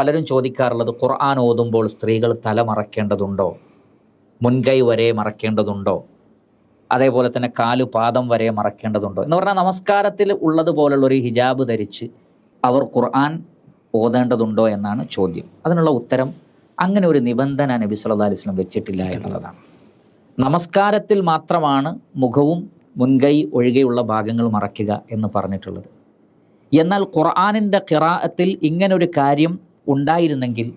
പലരും ചോദിക്കാറുള്ളത് ഖുർആൻ ഓതുമ്പോൾ സ്ത്രീകൾ തല മറക്കേണ്ടതുണ്ടോ? മുൻകൈ വരെ മറക്കേണ്ടതുണ്ടോ? അതേപോലെ തന്നെ കാലു പാദം വരെ മറക്കേണ്ടതുണ്ടോ? എന്ന് പറഞ്ഞാൽ നമസ്കാരത്തിൽ ഉള്ളതുപോലുള്ള ഒരു ഹിജാബ് ധരിച്ച് അവർ ഖുർആൻ ഓതേണ്ടതുണ്ടോ എന്നാണ് ചോദ്യം. അതിനുള്ള ഉത്തരം അങ്ങനെ ഒരു നിബന്ധന നബി സല്ലാ അലൈഹി വസല്ലം വെച്ചിട്ടില്ല എന്നുള്ളതാണ്. നമസ്കാരത്തിൽ മാത്രമാണ് മുഖവും മുൻകൈ ഒഴികെയുള്ള ഭാഗങ്ങൾ മറയ്ക്കുക എന്ന് പറഞ്ഞിട്ടുള്ളത്. എന്നാൽ ഖുർആാനിന്റെ ഖിറാഅത്തിൽ ഇങ്ങനൊരു കാര്യം ഉണ്ടായിരുന്നെങ്കിൽ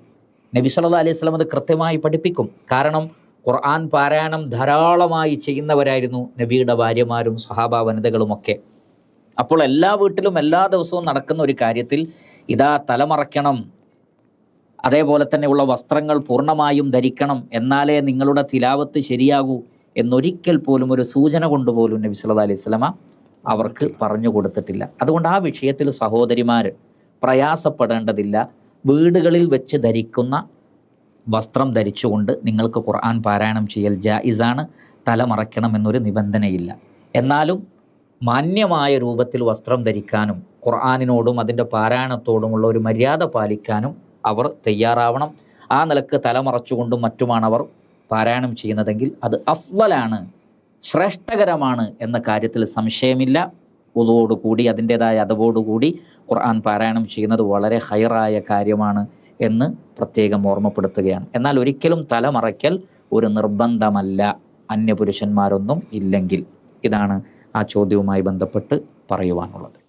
നബി സല്ലാ അലൈഹി സ്വലം അത് കൃത്യമായി പഠിപ്പിക്കും. കാരണം ഖുർആൻ പാരായണം ധാരാളമായി ചെയ്യുന്നവരായിരുന്നു നബിയുടെ ഭാര്യമാരും സഹാബ വനിതകളുമൊക്കെ. അപ്പോൾ എല്ലാ വീട്ടിലും എല്ലാ ദിവസവും നടക്കുന്ന ഒരു കാര്യത്തിൽ ഇതാ തലമറയ്ക്കണം അതേപോലെ തന്നെയുള്ള വസ്ത്രങ്ങൾ പൂർണമായും ധരിക്കണം എന്നാലേ നിങ്ങളുടെ തിലാവത്ത് ശരിയാകൂ എന്നൊരിക്കൽ പോലും ഒരു സൂചന കൊണ്ടുപോലും നബി സല്ലല്ലാഹു അലൈഹി സ്വലമ അവർക്ക് പറഞ്ഞു കൊടുത്തിട്ടില്ല. അതുകൊണ്ട് ആ വിഷയത്തിൽ സഹോദരിമാർ പ്രയാസപ്പെടേണ്ടതില്ല. വീടുകളിൽ വെച്ച് ധരിക്കുന്ന വസ്ത്രം ധരിച്ചുകൊണ്ട് നിങ്ങൾക്ക് ഖുർആൻ പാരായണം ചെയ്യൽ ജായിസാണ് തലമറയ്ക്കണം എന്നൊരു നിബന്ധനയില്ല. എന്നാലും മാന്യമായ രൂപത്തിൽ വസ്ത്രം ധരിക്കാനും ഖുർആാനിനോടും അതിന്റെ പാരായണത്തോടുമുള്ള ഒരു മര്യാദ പാലിക്കാനും അവർ തയ്യാറാവണം. ആ നിലയ്ക്ക് തലമറച്ചുകൊണ്ടും മറ്റുമാണ് അവർ പാരായണം ചെയ്യുന്നതെങ്കിൽ അത് അഫ്വലാണ് ശ്രേഷ്ഠകരമാണ് എന്ന കാര്യത്തിൽ സംശയമില്ല. ഉതോടുകൂടി അതിന്റെതായ അതവോടുകൂടി ഖുർആൻ പാരായണം ചെയ്യുന്നത് വളരെ ഹയറായ കാര്യമാണ് എന്ന് പ്രത്യേകം ഓർമ്മപ്പെടുത്തുകയാണ്. എന്നാൽ ഒരിക്കലും തലമറയ്ക്കൽ ഒരു നിർബന്ധമല്ല. അന്യപുരുഷന്മാരൊന്നും ഇല്ലെങ്കിൽ. ഇതാണ് ആ ചോദ്യവുമായി ബന്ധപ്പെട്ട് പറയുവാനുള്ളത്.